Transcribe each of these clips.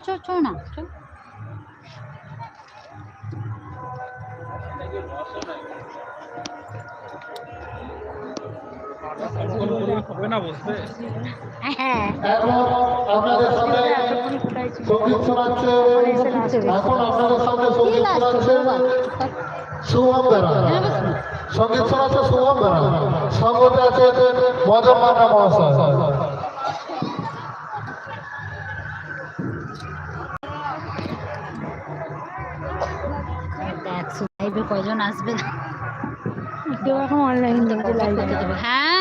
চো চো না চো হ্যাঁ। সংগীত শোনাচ্ছে সংগীত শোনাচ্ছে সংগীত আছে মদন মান্না মহাশয়। লাইভে কয়জন আসবে? কেউ এখন অনলাইন। হ্যাঁ?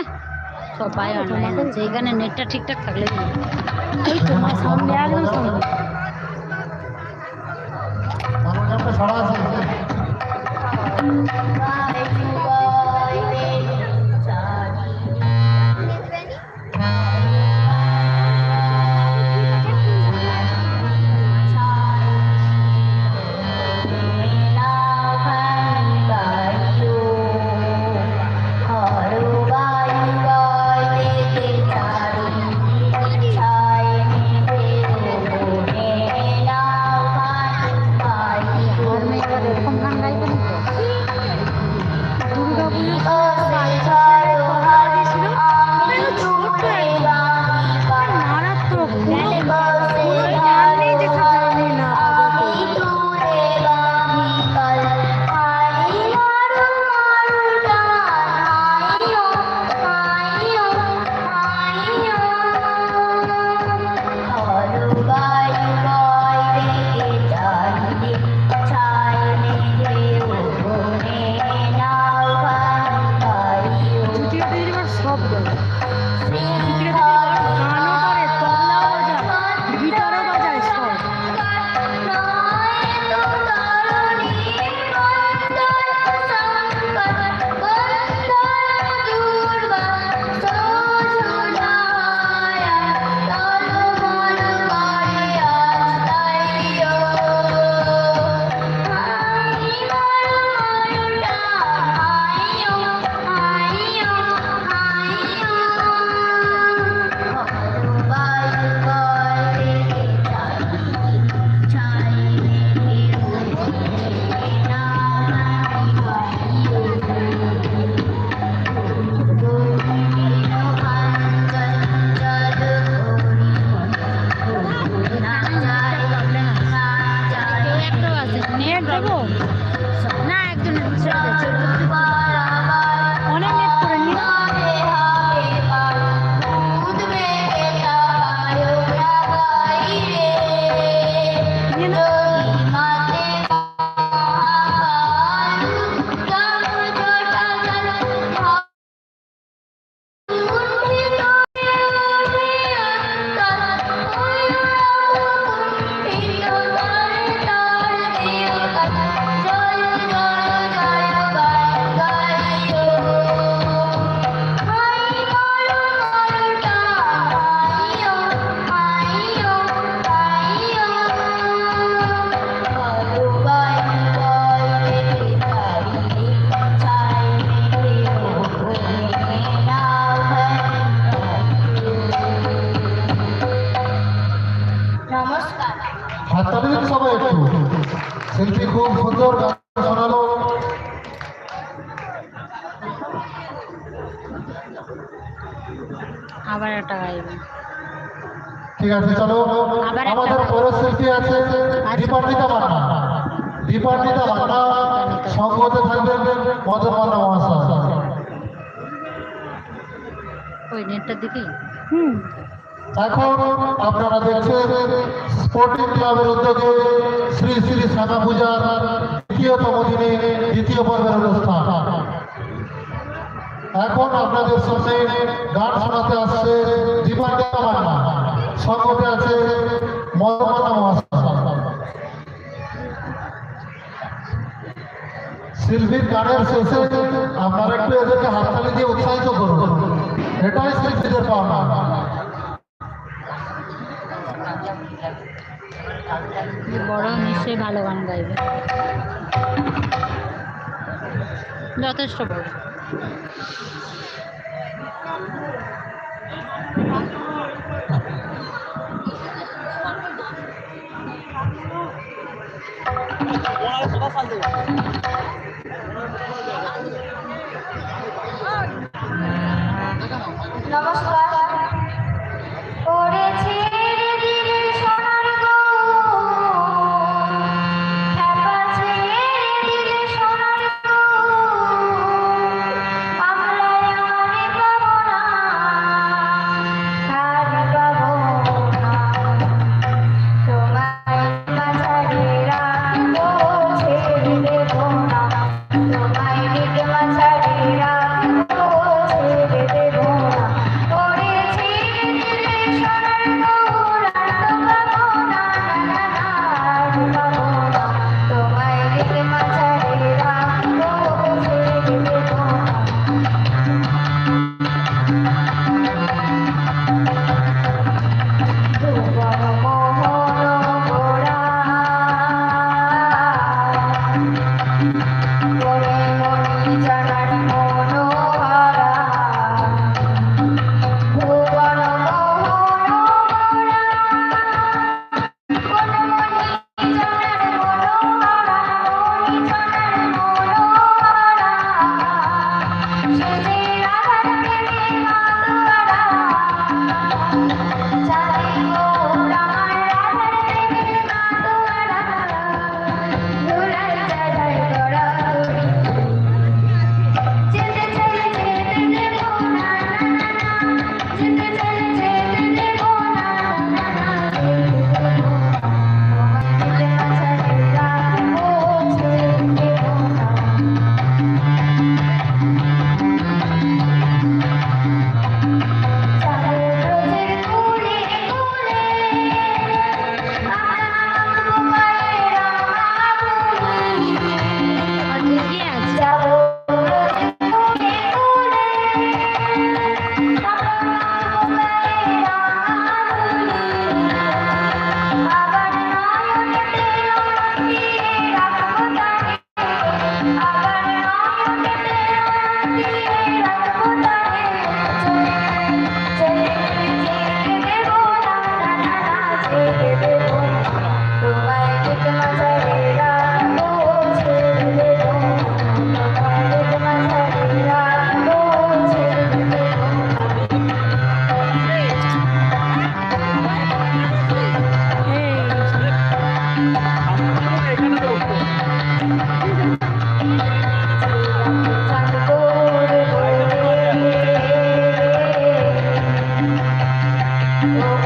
সবাই অনলাইন আছে এখানে নেটটা ঠিকঠাক থাকলে তোমার সামনে একদম সামনে। সারা আছে আবার একটা গাইবে। ঠিক আছে চলো। আমাদের। পরের শিল্পী আছে দীপান্বিতা মান্না দীপান্বিতা মান্না সঙ্গতে থাকবেন মদন মান্না মহাশয়। ওই নেটটা দেখি? হুম। এখন আপনারা দেখছেন স্পোর্টিং ক্লাবের উদ্যোগে শ্রী শ্রী শ্যামা পূজার দ্বিতীয়তম দিনে দ্বিতীয় পর্বের অনুষ্ঠান। এখন আপনাদের সামনে গান শিল্পীর গানের শেষে আপনারা একটু এদেরকে হাততালি দিয়ে উৎসাহিত করুন। এটাই শিল্পীদের পাওনা। বড় নিশ্চয়ই ভালো গান গাইবে। যথেষ্ট বড়। Thank.